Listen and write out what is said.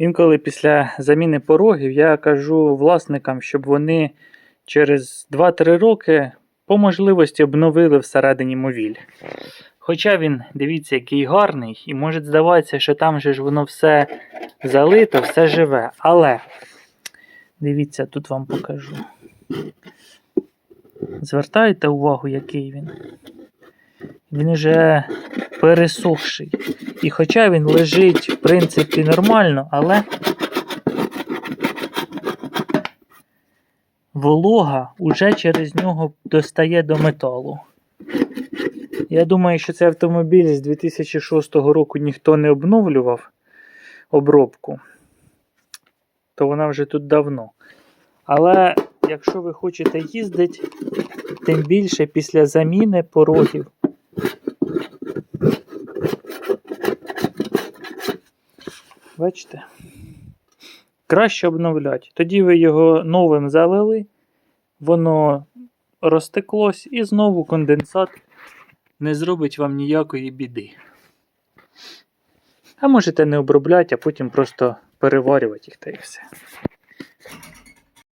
Інколи після заміни порогів я кажу власникам, щоб вони через 2-3 роки по можливості обновили всередині мовіль. Хоча він, дивіться, який гарний, і може здаватися, що там же ж воно все залито, все живе. Але дивіться, тут вам покажу. Звертайте увагу, який він. Він уже пересохший. І хоча він лежить, в принципі, нормально, але волога уже через нього достає до металу. Я думаю, що цей автомобіль з 2006 року ніхто не обновлював обробку, то вона вже тут давно. Але якщо ви хочете їздити, тим більше після заміни порогів. Бачите? Краще обновляти. Тоді ви його новим залили, воно розтеклось і знову конденсат не зробить вам ніякої біди. А можете не обробляти, а потім просто переварювати їх та і все.